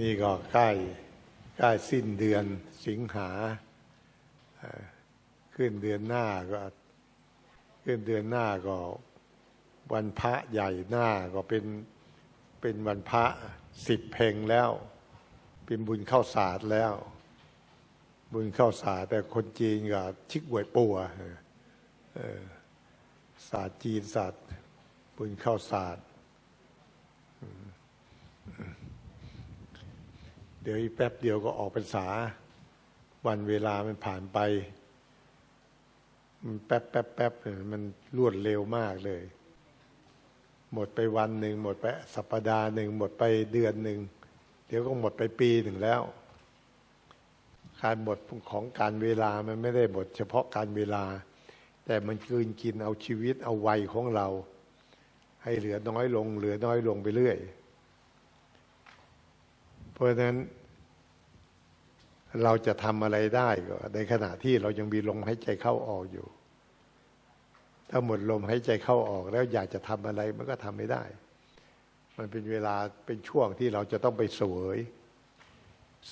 นี่ก็ใกล้ใกล้สิ้นเดือนสิงหาขึ้นเดือนหน้าก็ ขึ้นเดือนหน้าก็ วันพระใหญ่หน้าก็เป็นเป็นวันพระสิบเพลงแล้ว เป็นบุญเข้าศาสตร์แล้ว บุญเข้าศาสตร์แต่คนจีนก็ชิกหวยปัวศาสตร์จีนศาสตร์บุญเข้าศาสตร์ เดี๋ยวอีกแป๊บเดียวก็ออกพรรษา วันเวลามันผ่านไป มันแป๊บแป๊บแป๊บมันรวดเร็วมากเลย หมดไปวันหนึ่งหมดไปสัปดาห์หนึ่งหมดไปเดือนหนึ่งเดี๋ยวก็หมดไปปีหนึ่งแล้ว การหมดของการเวลามันไม่ได้หมดเฉพาะการเวลา แต่มันกืนกินเอาชีวิตเอาวัยของเรา ให้เหลือน้อยลง เหลือน้อยลงไปเรื่อยเพราะฉะนั้น เราจะทำอะไรได้ก็ในขณะที่เรายังมีลมหายใจเข้าออกอยู่ ถ้าหมดลมหายใจเข้าออกแล้วอยากจะทำอะไรมันก็ทำไม่ได้ มันเป็นเวลาเป็นช่วงที่เราจะต้องไปสวย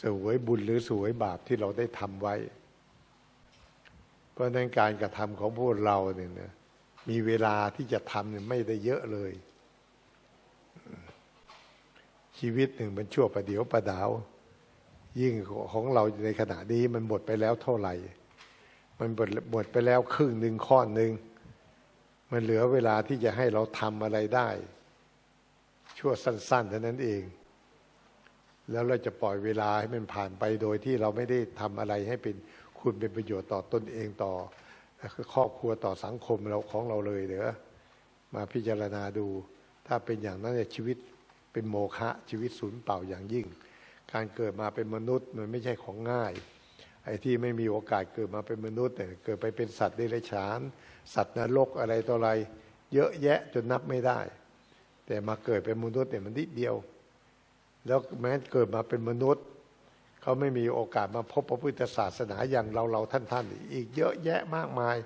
สวยบุญหรือสวยบาปที่เราได้ทำไว้ เพราะนั้นการกระทำของพวกเราเนี่ยมีเวลาที่จะทำเนี่ยไม่ได้เยอะเลย ชีวิตหนึ่งมันชั่วประเดี๋ยวประดาว ยิ่งของเราในขณะนี้มันหมดไปแล้วเท่าไหร่ มันหมดหมดไปแล้วครึ่งหนึ่งข้อหนึ่ง มันเหลือเวลาที่จะให้เราทำอะไรได้ ชั่วสั้นๆเท่านั้นเอง แล้วเราจะปล่อยเวลาให้มันผ่านไปโดยที่เราไม่ได้ทำอะไรให้เป็นคุณเป็นประโยชน์ต่อตนเองต่อครอบครัวต่อสังคมเราของเราเลยเดี๋อมาพิจารณาดู ถ้าเป็นอย่างนั้นชีวิตเป็นโมฆะชีวิตศูนย์เปล่าอย่างยิ่ง การเกิดมาเป็นมนุษย์มันไม่ใช่ของง่าย ไอ้ที่ไม่มีโอกาสเกิดมาเป็นมนุษย์เนี่ยเกิดไปเป็นสัตว์เดรัจฉาน สัตว์นรกอะไรต่ออะไร เยอะแยะจนนับไม่ได้ แต่มาเกิดเป็นมนุษย์เนี่ยมันนิดเดียว แล้วแม้เกิดมาเป็นมนุษย์เขาไม่มีโอกาสมาพบพระพุทธศาสนาอย่างเราเราท่านท่านอีกเยอะแยะมากมาย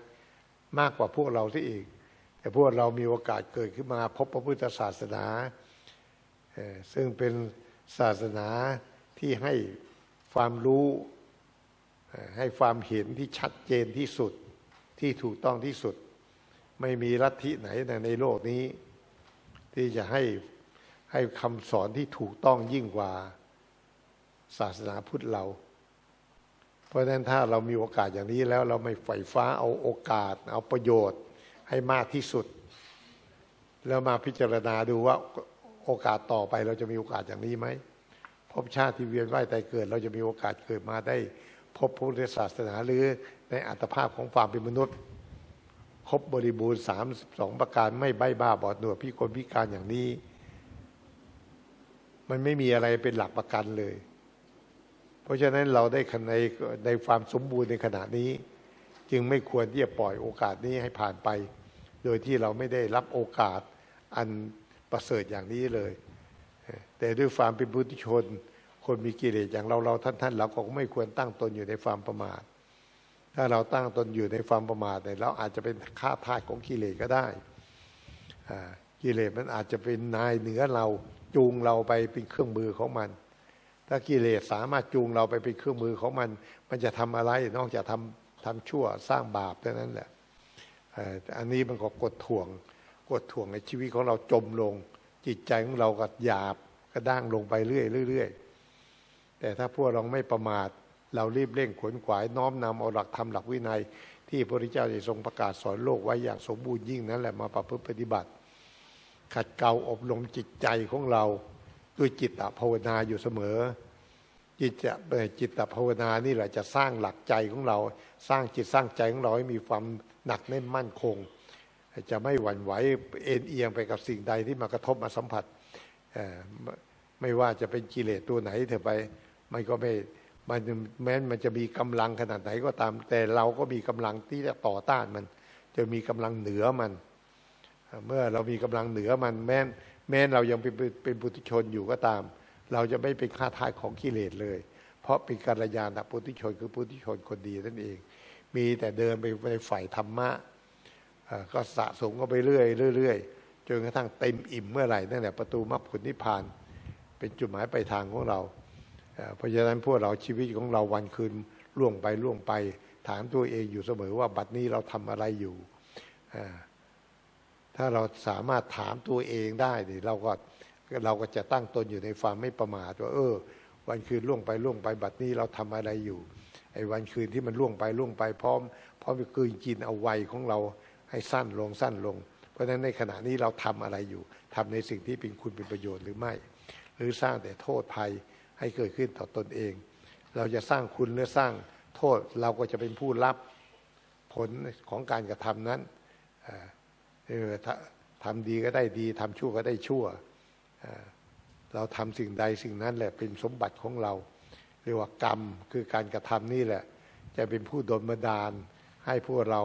มากกว่าพวกเราที่อีก แต่พวกเรามีโอกาสเกิดขึ้นมาพบพระพุทธศาสนาซึ่งเป็นศาสนา ที่ให้ความรู้ให้ความเห็นที่ชัดเจนที่สุดที่ถูกต้องที่สุด ไม่มีลัทธิไหนในโลกนี้ ที่จะให้ให้คำสอนที่ถูกต้องยิ่งกว่าศาสนาพุทธเรา เพราะฉะนั้นถ้าเรามีโอกาสอย่างนี้แล้วเราไม่ใฝ่ฟ้าเอาโอกาส เอาประโยชน์ให้มากที่สุด แล้วมาพิจารณาดูว่าโอกาสต่อไปเราจะมีโอกาสอย่างนี้ไหม พบชาติที่เวียนว่ายตายเกิด เราจะมีโอกาสเกิดมาได้ พบพุทธศาสนาหรือในอัตภาพของความเป็นมนุษย์ ครบบริบูรณ์สามสองประการไม่ใบ้บ้าบอดหนวดพิกลพิการอย่างนี้ มันไม่มีอะไรเป็นหลักประกันเลย เพราะฉะนั้นเราได้ในในความสมบูรณ์ในขณะนี้ จึงไม่ควรที่จะปล่อยโอกาสนี้ให้ผ่านไป โดยที่เราไม่ได้รับโอกาสอันประเสริฐอย่างนี้เลย แต่ด้วยความเป็นบุตุชน คนมีกิเลสอย่างเราเราท่านท่านเราก็ไม่ควรตั้งตนอยู่ในความประมาท ถ้าเราตั้งตนอยู่ในความประมาทเนี่ยเราอาจจะเป็นข้าทาสของกิเลสก็ได้กิเลสมันอาจจะเป็นนายเหนือเราจูงเราไปเป็นเครื่องมือของมัน ถ้ากิเลสสามารถจูงเราไปเป็นเครื่องมือของมัน มันจะทำอะไรนอกจากทำทำชั่วสร้างบาปเท่านั้นแหละอันนี้มันก็กดถ่วงกดถ่วงในชีวิตของเราจมลง จิตใจของเราก็หยาบกระด้างลงไปเรื่อยเรื่อยแต่ถ้าพวกเราไม่ประมาท เรารีบเร่งขวนขวายน้อมนำเอาหลักธรรมหลักวินัย ที่พระพุทธเจ้าได้ทรงประกาศสอนโลกไว้อย่างสมบูรณ์ยิ่งนั้นแหละมาประพฤติปฏิบัติ ขัดเกลาอบรมจิตใจของเราด้วยจิตตภาวนาอยู่เสมอ จิตจะจิตตภาวนานี่แหละจะสร้างหลักใจของเรา สร้างจิตสร้างใจของเราให้มีความหนักแน่นมั่นคง จะไม่หวั่นไหวเอ็นเอียงไปกับสิ่งใดที่มากระทบมาสัมผัสไม่ว่าจะเป็นกิเลสตัวไหนเถอะไป มันก็ไม่มันแม้นมันจะมีกำลังขนาดไหนก็ตาม แต่เราก็มีกำลังที่จะต่อต้านมัน จะมีกำลังเหนือมัน เมื่อเรามีกำลังเหนือมัน แม้นแม้นเรายังเป็นเป็นปุถุชนอยู่ก็ตาม เราจะไม่เป็นข้าทาสของกิเลสเลย เพราะเป็นกัลยาณปุถุชนคือปุถุชนคนดีนั่นเอง มีแต่เดินไปในฝ่ายธรรมะ ก็สะสมก็ไปเรื่อยเรื่อยจนกระทั่งเต็มอิ่มเมื่อไหร่นั่นแหละประตูมรรคผลนิพพาน เป็นจุดหมายปลายทางของเรา เพราะฉะนั้นพวกเราชีวิตของเราวันคืนล่วงไปล่วงไป ถามตัวเองอยู่เสมอว่าบัดนี้เราทำอะไรอยู่ถ้าเราสามารถถามตัวเองได้นี่เราก็เราก็จะตั้งตนอยู่ในความไม่ประมาทว่าเออ วันคืนล่วงไปล่วงไปบัดนี้เราทำอะไรอยู่ไอ้วันคืนที่มันล่วงไปล่วงไปพร้อมพร้อมจะกลืนกินเอาไวของเรา ให้สั้นลงสั้นลง เพราะฉะนั้นในขณะนี้เราทำอะไรอยู่ทำในสิ่งที่เป็นคุณเป็นประโยชน์หรือไม่ หรือสร้างแต่โทษภัยให้เกิดขึ้นต่อตนเอง เราจะสร้างคุณหรือสร้างโทษเราก็จะเป็นผู้รับผลของการกระทำนั้นเอ่อเออถ้าทำดีก็ได้ดีทำชั่วก็ได้ชั่วเอ่อเราทำสิ่งใดสิ่งนั้นแหละเป็นสมบัติของเรา เรียกว่ากรรมคือการกระทำนี่แหละ จะเป็นผู้ดลบันดาลให้พวกเรา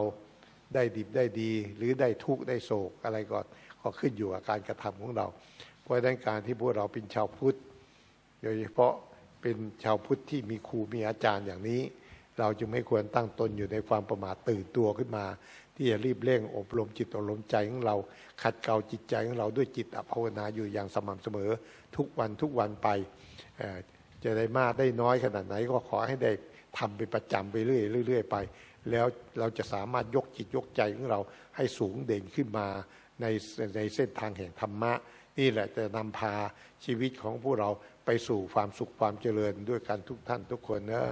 ได้ดิบได้ดี หรือได้ทุกข์ได้โศกอะไรก็ก็ขึ้นอยู่กับการกระทำของเรา เพราะฉะนั้นการที่พวกเราเป็นชาวพุทธโดยเฉพาะเป็นชาวพุทธที่มีครูมีอาจารย์อย่างนี้ เราจึงไม่ควรตั้งตนอยู่ในความประมาทตื่นตัวขึ้นมา ที่จะรีบเร่งอบรมจิตอบรมใจของเรา ขัดเกลาจิตใจของเราด้วยจิตอภาวนาอยู่อย่างสม่ำเสมอ ทุกวันทุกวันไปจะได้มากได้น้อยขนาดไหนก็ขอให้ได้ทำเป็นประจำไปเรื่อยเรื่อยๆไป แล้วเราจะสามารถยกจิตยกใจของเราให้สูงเด่นขึ้นมาในในเส้นทางแห่งธรรมะ นี่แหละจะนำพาชีวิตของพวกเราไปสู่ความสุขความเจริญด้วยกันทุกท่านทุกคนนะ